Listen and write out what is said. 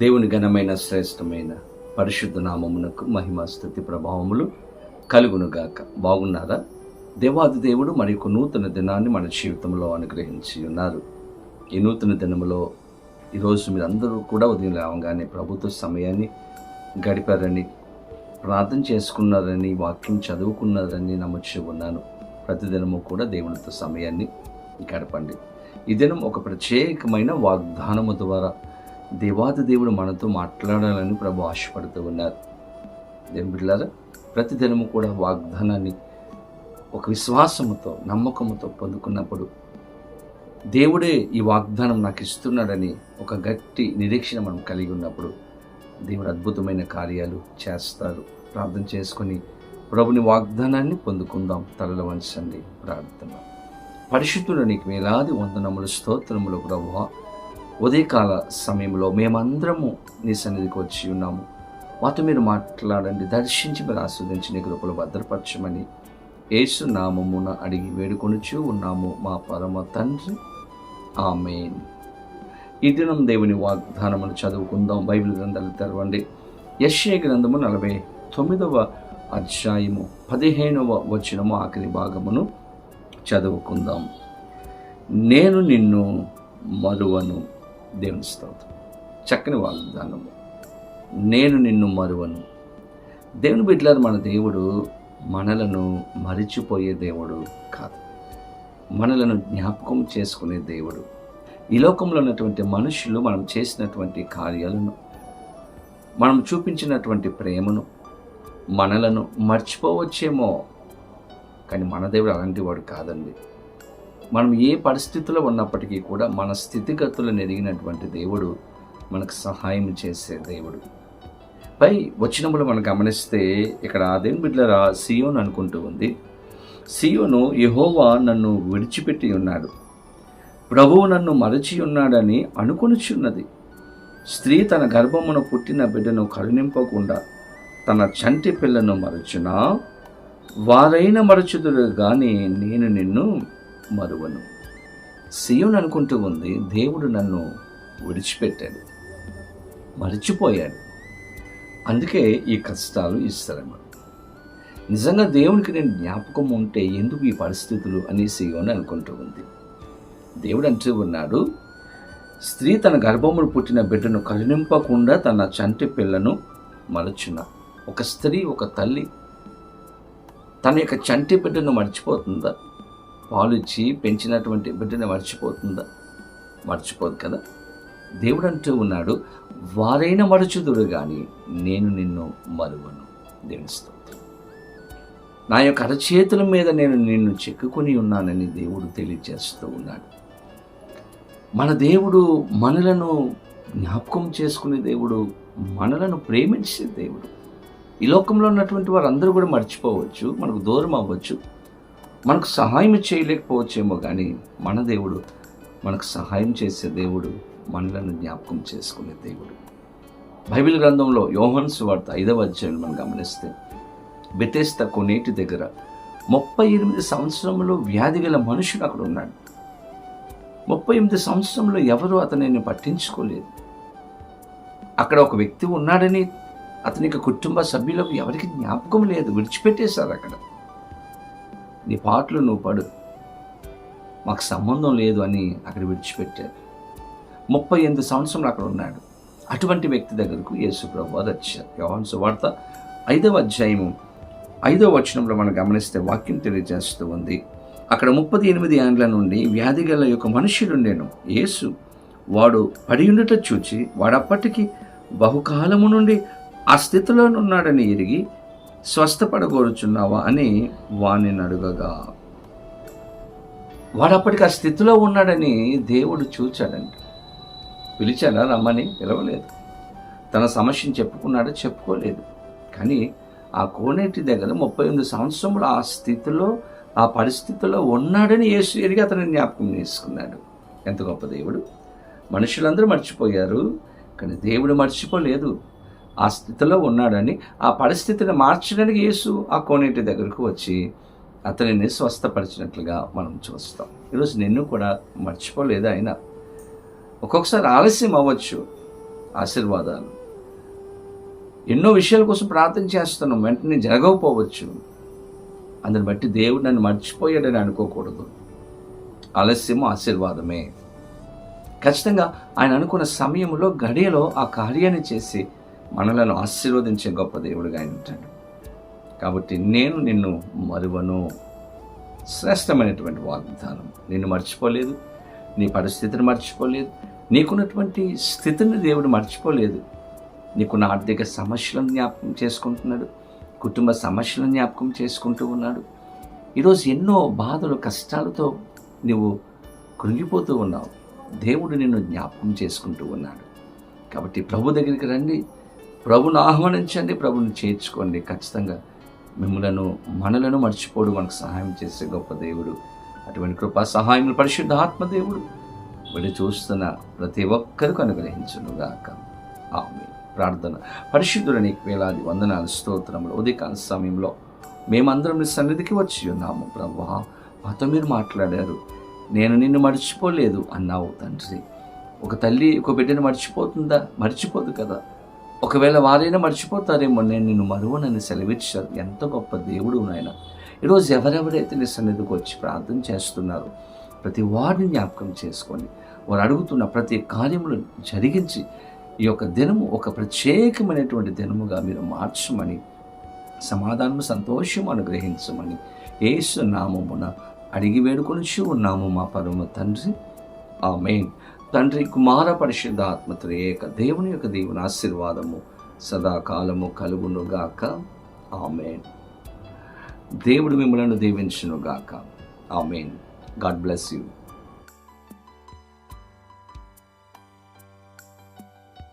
దేవుని ఘనమైన శ్రేష్టమైన పరిశుద్ధ నామమునకు మహిమ స్థుతి ప్రభావములు కలుగునుగాక. బాగున్నారా? దేవాది దేవుడు మరి ఒక నూతన దినాన్ని మన జీవితంలో అనుగ్రహించి ఉన్నారు. ఈ నూతన దినములో ఈరోజు మీరు అందరూ కూడా ఉదయం లేవగానే ప్రభుత్వ సమయాన్ని గడిపారని ప్రార్థన చేసుకున్నారని వాక్యం చదువుకున్నారని నమ్మచ్చు ఉన్నాను. ప్రతిదినము కూడా దేవునితో సమయాన్ని గడపండి. ఈ దినం ఒక ప్రత్యేకమైన వాగ్దానము ద్వారా దేవాది దేవుడు మనతో మాట్లాడాలని ప్రభు ఆశపడుతూ ఉన్నారు. దేవుని ప్రతి ప్రతిదినము కూడా వాగ్దానాన్ని ఒక విశ్వాసముతో నమ్మకముతో పొందుకున్నప్పుడు దేవుడే ఈ వాగ్దానం నాకు ఇస్తున్నాడని ఒక గట్టి నిరీక్షణ మనం కలిగి ఉన్నప్పుడు దేవుడు అద్భుతమైన కార్యాలు చేస్తారు. ప్రార్థన చేసుకొని ప్రభుని వాగ్దానాన్ని పొందుకుందాం. తలల వంచండి. ప్రార్థన. పరిశుద్ధుడు నీకు వేలాది వందనములు స్తోత్రములు ప్రభు ఉదయకాల సమయంలో మేమందరము నీ సన్నిధికి వచ్చి ఉన్నాము. మాతో మీరు మాట్లాడండి దర్శించి మీరు ఆస్వాదించి నీ కృపలు భద్రపరచమని యేసు నామమున అడిగి వేడుకొనుచు ఉన్నాము మా పరమ తండ్రి. ఆమెన్. ఈ దినం దేవుని వాగ్దానమును చదువుకుందాం. బైబిల్ గ్రంథాలు తెరవండి. యశ్య గ్రంథము నలభై తొమ్మిదవ అధ్యాయము పదిహేనవ వచనము ఆఖరి భాగమును చదువుకుందాం. నేను నిన్ను మరువను దేవుని స్తోత్రం చక్కని వాగ్దానము. నేను నిన్ను మరువను. దేవుని బిడ్డలారు మన దేవుడు మనలను మరిచిపోయే దేవుడు కాదు. మనలను జ్ఞాపకం చేసుకునే దేవుడు. ఈ లోకంలో ఉన్నటువంటి మనుషులు మనం చేసినటువంటి కార్యాలను మనం చూపించినటువంటి ప్రేమను మనలను మర్చిపోవచ్చేమో. కానీ మన దేవుడు అలాంటి వాడు కాదండి. మనం ఏ పరిస్థితిలో ఉన్నప్పటికీ కూడా మన స్థితిగతులను ఎదిగినటువంటి దేవుడు మనకు సహాయం చేసే దేవుడు. పై వచ్చినప్పుడు మనం గమనిస్తే ఇక్కడ అదేం బిడ్లరా సియోన్ అనుకుంటూ ఉంది. సియోను యహోవా నన్ను విడిచిపెట్టి ఉన్నాడు. ప్రభువు నన్ను మరచి ఉన్నాడని అనుకొనిచున్నది. స్త్రీ తన గర్భమున పుట్టిన బిడ్డను కరుణింపకుండా తన చంటి పిల్లను మరచునా? వారైన మరచుదురు కానీ నేను నిన్ను మరువను. సియోన్ అనుకుంటూ ఉంది దేవుడు నన్ను విడిచిపెట్టాడు మరిచిపోయాడు. అందుకే ఈ కష్టాలు ఇస్తారన్నమాట నిజంగా దేవునికి నేను జ్ఞాపకం ఉంటే ఎందుకు ఈ పరిస్థితులు? అని సియోన్ అనుకుంటూ ఉంది. దేవుడు అంటూ ఉన్నాడు స్త్రీ తన గర్భమును పుట్టిన బిడ్డను కరుణింపకుండా తన చంటి పిల్లను మరచున. ఒక స్త్రీ ఒక తల్లి తన యొక్క చంటి బిడ్డను మర్చిపోతుందా? పాలు ఇచ్చి పెంచినటువంటి బిడ్డని మర్చిపోతుందా? మర్చిపోదు కదా? దేవుడు అంటూ ఉన్నాడు వారైనా మరచుదురు కానీ నేను నిన్ను మరువను. దేవుని స్తోత్రం. నా యొక్క అరచేతుల మీద నేను నిన్ను చెక్కుకొని ఉన్నానని దేవుడు తెలియజేస్తూ ఉన్నాడు. మన దేవుడు మనలను జ్ఞాపకం చేసుకునే దేవుడు మనలను ప్రేమించే దేవుడు. ఈ లోకంలో ఉన్నటువంటి వారందరూ కూడా మర్చిపోవచ్చు మనకు దూరం అవ్వచ్చు. మనకు సహాయం చేయలేకపోవచ్చేమో కానీ మన దేవుడు మనకు సహాయం చేసే దేవుడు మనలను జ్ఞాపకం చేసుకునే దేవుడు. బైబిల్ గ్రంథంలో యోహన్ వార్త ఐదవ అధ్యాయం మనం గమనిస్తే బెతేస్త కొనేటి దగ్గర ముప్పై ఎనిమిది సంవత్సరంలో వ్యాధి గల మనుషుడు అక్కడ ఉన్నాడు. ముప్పై ఎనిమిది సంవత్సరంలో ఎవరు అతనిని పట్టించుకోలేదు. అక్కడ ఒక వ్యక్తి ఉన్నాడని అతని కుటుంబ సభ్యులకు ఎవరికి జ్ఞాపకం లేదు. విడిచిపెట్టేశారు అక్కడ. నీ పాటలు నువ్వు పడు. మాకు సంబంధం లేదు అని అక్కడ విడిచిపెట్టారు. ముప్పై ఎనిమిది సంవత్సరంలో అక్కడ ఉన్నాడు. అటువంటి వ్యక్తి దగ్గరకు యేసు ప్రభు వచ్చారు. యోహాన్ సువార్త ఐదవ అధ్యాయము ఐదవ వచనంలో మనం గమనిస్తే వాక్యం తెలియజేస్తూ ఉంది. అక్కడ ముప్పది ఎనిమిది ఏండ్ల నుండి వ్యాధి గల యొక్క మనుష్యుడుండేను యేసు వాడు పడి ఉండట చూచి వాడప్పటికీ బహుకాలము నుండి ఆ స్థితిలో ఉన్నాడని ఎరిగి స్వస్థపడగోరుచున్నావా అని వాణ్ణి అడుగగా వాడప్పటికి ఆ స్థితిలో ఉన్నాడని దేవుడు చూచాడంట పిలిచాడా రమ్మని పిలవలేదు. తన సమస్యను చెప్పుకున్నాడో చెప్పుకోలేదు. కానీ ఆ కోనేటి దగ్గర ముప్పై ఎనిమిది సంవత్సరములు ఆ స్థితిలో ఆ పరిస్థితిలో ఉన్నాడని యేసు ఎరిగి అతను జ్ఞాపకం చేసుకున్నాడు. ఎంత గొప్ప దేవుడు. మనుషులందరూ మర్చిపోయారు కానీ దేవుడు మర్చిపోలేదు. ఆ స్థితిలో ఉన్నాడని ఆ పరిస్థితిని మార్చడానికి యేసు ఆ కోనేటి దగ్గరకు వచ్చి అతనిని స్వస్థపరిచినట్లుగా మనం చూస్తాం. ఈరోజు నిన్ను కూడా మర్చిపోలేదు ఆయన ఒక్కొక్కసారి ఆలస్యం అవ్వచ్చు ఆశీర్వాదాలు. ఎన్నో విషయాల కోసం ప్రార్థన చేస్తున్నాం వెంటనే జరగకపోవచ్చు. అందుని బట్టి దేవుడు నన్ను మర్చిపోయాడని అనుకోకూడదు. ఆలస్యము ఆశీర్వాదమే. ఖచ్చితంగా ఆయన అనుకున్న సమయంలో గడియలో ఆ కార్యాన్ని చేసి మనలను ఆశీర్వదించే గొప్ప దేవుడుగా ఆయన ఉంటాడు కాబట్టి నేను నిన్ను మరువను. శ్రేష్టమైనటువంటి వాగ్దానం. నిన్ను మర్చిపోలేదు. నీ పరిస్థితిని మర్చిపోలేదు. నీకున్నటువంటి స్థితిని దేవుడు మర్చిపోలేదు. నీకున్న ఆర్థిక సమస్యలను జ్ఞాపకం చేసుకుంటున్నాడు. కుటుంబ సమస్యలను జ్ఞాపకం చేసుకుంటూ ఉన్నాడు. ఈరోజు ఎన్నో బాధలు కష్టాలతో నువ్వు కృంగిపోతూ ఉన్నావు. దేవుడు నిన్ను జ్ఞాపకం చేసుకుంటూ ఉన్నాడు. కాబట్టి ప్రభు దగ్గరికి రండి. ప్రభును ఆహ్వానించండి ప్రభుని చేర్చుకోండి. ఖచ్చితంగా మిమ్మలను మనలను మర్చిపోడు మనకు సహాయం చేసే గొప్ప దేవుడు. అటువంటి కృపా సహాయం పరిశుద్ధ ఆత్మదేవుడు వీళ్ళు చూస్తున్న ప్రతి ఒక్కరికి అనుగ్రహించునుగాక. ఆమె ప్రార్థన. పరిశుద్ధులని నీకు వేలాది వందనాలు స్తోత్రములు. ఉదయకాల సమయంలో మేమందరం నీ సన్నిధికి వచ్చి ఉన్నాము. ప్రభా మాతో మీరు మాట్లాడారు. నేను నిన్ను మర్చిపోలేదు అన్నావు తండ్రి. ఒక తల్లి ఒక బిడ్డను మర్చిపోతుందా? మర్చిపోదు కదా. ఒకవేళ వారైనా మర్చిపోతారేమో నేను నిన్ను మరువనని సెలవిచ్చారు. ఎంత గొప్ప దేవుడు నాయన. ఈరోజు ఎవరెవరైతే నీ సన్నిధికి వచ్చి ప్రార్థన చేస్తున్నారు ప్రతి వారిని జ్ఞాపకం చేసుకోండి. వారు అడుగుతున్న ప్రతి కార్యములు జరిగించి ఈ యొక్క దినము ఒక ప్రత్యేకమైనటువంటి దినముగా మీరు మార్చమని సమాధానము సంతోషం అనుగ్రహించమని ఏసు నామమున అడిగి వేడుకొని ఉన్నాము మా పరమ తండ్రి. ఆ మెయిన్ తండ్రి కుమార పరిశుద్ధ ఏక దేవుని యొక్క దేవుని ఆశీర్వాదము సదాకాలము కలుగునుగాక. ఆమెన్. దేవుడు మిమ్మలను దీవించునుగాక. ఆమెన్. God bless you.